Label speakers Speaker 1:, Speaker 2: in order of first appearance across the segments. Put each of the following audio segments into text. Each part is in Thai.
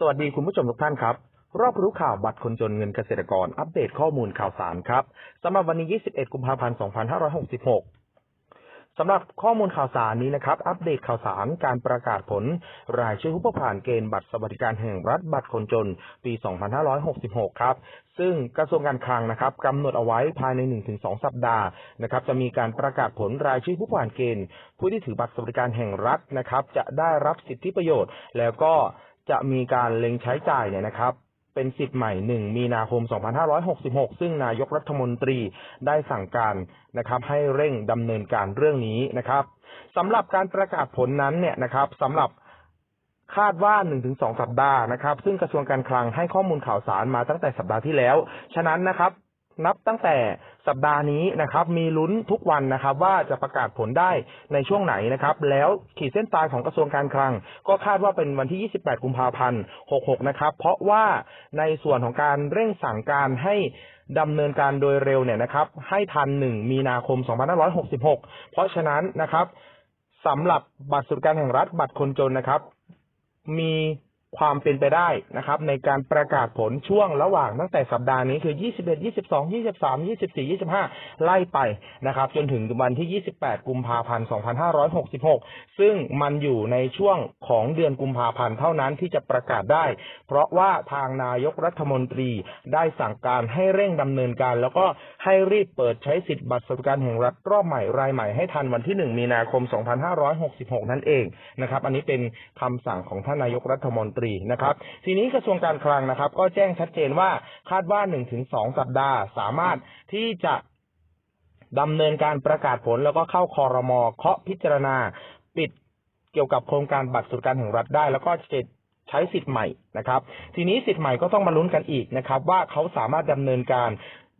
Speaker 1: สวัสดีคุณผู้ชมทุกท่านครับ รอบรู้ข่าวบัตรคนจนเงินเกษตรกรอัปเดตข้อมูลข่าวสารครับสำหรับวันนี้ 21 กุมภาพันธ์ 2566 สำหรับข้อมูลข่าวสารนี้นะครับ อัปเดตข่าวสารการประกาศผล รายชื่อผู้ผ่านเกณฑ์บัตรสวัสดิการแห่งรัฐบัตรคนจน ปี 2566 ครับซึ่งกระทรวงการคลังนะครับกำหนดเอาไว้ภายใน 1-2 สัปดาห์นะครับ จะมีการประกาศผลรายชื่อผู้ผ่านเกณฑ์ ผู้ที่ถือบัตรสวัสดิการแห่งรัฐนะครับ จะได้รับสิทธิประโยชน์ แล้วก็ จะมีการเล็งใช้จ่ายเนี่ยนะครับเป็นสิทธิ์ใหม่ 1 มีนาคม 2566 ซึ่งนายกรัฐมนตรีได้สั่งการนะครับ ให้เร่งดำเนินการเรื่องนี้นะครับสำหรับการประกาศผลนั้นเนี่ยนะครับสำหรับคาดว่า 1-2 สัปดาห์นะครับ ซึ่งกระทรวงการคลังให้ข้อมูลข่าวสารมาตั้งแต่สัปดาห์ที่แล้ว ฉะนั้นนะครับ นับตั้งแต่ สัปดาห์นี้นะครับ มีลุ้นทุกวันนะครับ ว่าจะประกาศผลได้ในช่วงไหนนะครับ แล้วขีดเส้นตายของกระทรวงการคลัง ก็คาดว่าเป็นวันที่ 28 กุมภาพันธ์ 66 นะครับ เพราะว่าในส่วนของการเร่งสั่งการให้ดำเนินการโดยเร็วเนี่ยนะครับ ให้ทัน 1 มีนาคม 2566 เพราะฉะนั้นนะครับสำหรับบัตรสวัสดิการแห่งรัฐบัตรคนจนนะครับ มี ความเป็นไปได้นะครับ ในการประกาศผลช่วงระหว่างตั้งแต่สัปดาห์นี้คือ 21 22 23 24 25 ไล่ไปนะครับ จนถึงวันที่ 28 กุมภาพันธ์ 2566 ซึ่งมันอยู่ในช่วงของเดือนกุมภาพันธ์เท่านั้นที่จะประกาศได้ เพราะว่าทางนายกรัฐมนตรีได้สั่งการให้เร่งดำเนินการ แล้วก็ให้รีบเปิดใช้สิทธิ์บัตรสวัสดิการแห่งรัฐรอบใหม่รายใหม่ให้ทันวันที่ 1 มีนาคม 2566 นั่นเองนะครับ อันนี้เป็นคำสั่งของท่านนายกรัฐมนตรีนะครับ ทีนี้กระทรวงการคลังนะครับ ก็แจ้งชัดเจนว่าคาดว่า1-2สัปดาห์สามารถที่จะดำเนินการประกาศผลแล้วก็เข้าคอรมอเคาะพิจารณา ปิดเกี่ยวกับโครงการบัตรสวัสดิการแห่งรัฐได้ แล้วก็จะใช้สิทธิ์ใหม่นะครับ ทีนี้สิทธิ์ใหม่ก็ต้องมาลุ้นกันอีกนะครับ ว่าเขาสามารถดำเนินการ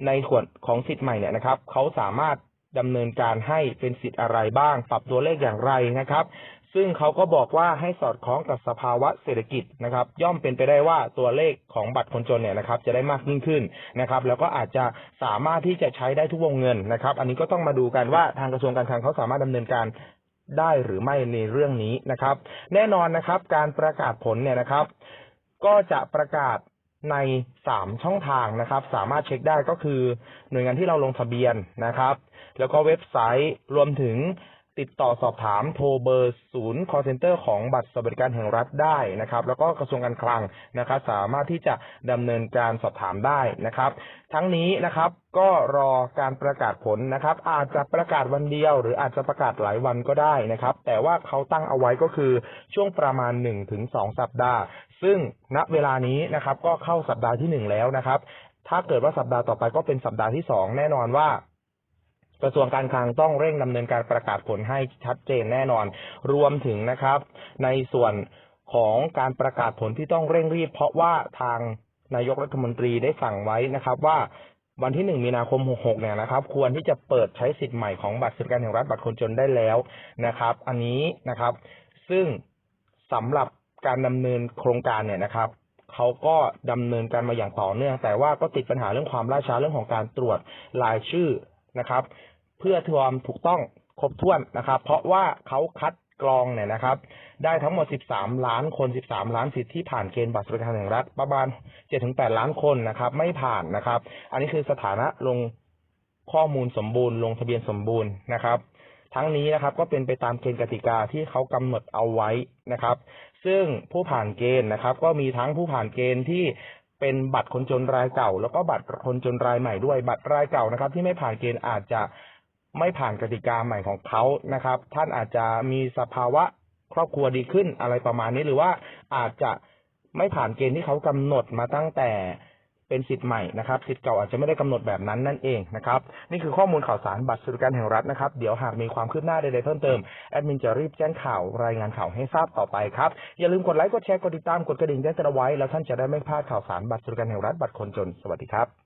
Speaker 1: ในส่วนของสิทธิ์ใหม่เนี่ยนะครับ เขาสามารถดำเนินการให้เป็นสิทธิ์อะไรบ้าง ปรับตัวเลขอย่างไรนะครับ ซึ่งเขาก็บอกว่าให้สอดคล้องกับสภาวะเศรษฐกิจนะครับ ย่อมเป็นไปได้ว่าตัวเลขของบัตรคนจนเนี่ยนะครับ จะได้มากยิ่งขึ้นนะครับ แล้วก็อาจจะสามารถที่จะใช้ได้ทุกวงเงินนะครับ อันนี้ก็ต้องมาดูกันว่าทางกระทรวงการคลังเขาสามารถดำเนินการได้หรือไม่ในเรื่องนี้นะครับ แน่นอนนะครับ การประกาศผลเนี่ยนะครับ ก็จะประกาศในสามช่องทางนะครับ สามารถเช็คได้ก็คือ หน่วยงานที่เราลงทะเบียนนะครับ แล้วก็เว็บไซต์รวมถึง ติดต่อสอบถามโทรเบอร์ศูนย์ call center ของบัตรสวัสดิการแห่งรัฐได้นะครับ แล้วก็กระทรวงการคลังนะครับ สามารถที่จะดำเนินการสอบถามได้นะครับ ทั้งนี้นะครับก็รอการประกาศผลนะครับ อาจจะประกาศวันเดียว หรืออาจจะประกาศหลายวันก็ได้นะครับ แต่ว่าเขาตั้งเอาไว้ก็คือช่วงประมาณ1นถึงสสัปดาห์ ซึ่งณเวลานี้นะครับ ก็เข้าสัปดาห์ที่หนึ่งแล้วนะครับ ถ้าเกิดว่าสัปดาห์ต่อไปก็เป็นสัปดาห์ที่สองแน่นอนว่า กระทรวงการคลังต้องเร่งดำเนินการประกาศผลให้ชัดเจนแน่นอน รวมถึงนะครับ ในส่วนของการประกาศผลที่ต้องเร่งรีบ เพราะว่าทางนายกรัฐมนตรีได้สั่งไว้นะครับว่าวันที่หนึ่งมีนาคมหกหกเนี่ยนะครับ ควรที่จะเปิดใช้สิทธิ์ใหม่ของบัตรสวัสดิการแห่งรัฐบัตรคนจนได้แล้วนะครับ อันนี้นะครับ ซึ่งสำหรับการดำเนินโครงการเนี่ยนะครับเขาก็ดำเนินการมาอย่างต่อเนื่อง แต่ว่าก็ติดปัญหาเรื่องความล่าช้าเรื่องของการตรวจรายชื่อ นะครับ เพื่อควมถูกต้องครบถ้วนนะครับ เพราะว่าเขาคัดกรองเนี่ยนะครับ ได้ทั้งหมด 13 ล้านคน 13 ล้านสิทธิ์ที่ผ่านเกณฑ์บัตรสวัสดิการแห่งรัฐประมาณ 7-8 ล้านคนนะครับ ไม่ผ่านนะครับ อันนี้คือสถานะลงข้อมูลสมบูรณ์ ลงทะเบียนสมบูรณ์นะครับ ทั้งนี้นะครับก็เป็นไปตามเกณฑ์กติกาที่เขากำหนดเอาไว้นะครับ ซึ่งผู้ผ่านเกณฑ์นะครับ ก็มีทั้งผู้ผ่านเกณฑ์ที่ เป็นบัตรคนจนรายเก่า แล้วก็บัตรคนจนรายใหม่ด้วย บัตรรายเก่านะครับ ที่ไม่ผ่านเกณฑ์อาจจะไม่ผ่านกติกาใหม่ของเขานะครับ ท่านอาจจะมีสภาวะครอบครัวดีขึ้นอะไรประมาณนี้หรือว่าอาจจะไม่ผ่านเกณฑ์ที่เขากำหนดมาตั้งแต่ เป็นสิทธิ์ใหม่นะครับสิทธิ์เก่าอาจจะไม่ได้กำหนดแบบนั้นนั่นเองนะครับนี่คือข้อมูลข่าวสารบัตรสวัสดิการแห่งรัฐนะครับเดี๋ยวหากมีความคืบหน้าใดๆเพิ่มเติมแอดมินจะรีบแจ้งข่าวรายงานข่าวให้ทราบต่อไปครับอย่าลืมกดไลค์กดแชร์กดติดตามกดกระดิ่งแจ้งเตือนเอาไว้แล้วท่านจะได้ไม่พลาดข่าวสารบัตรสวัสดิการแห่งรัฐบัตรคนจนสวัสดีครับ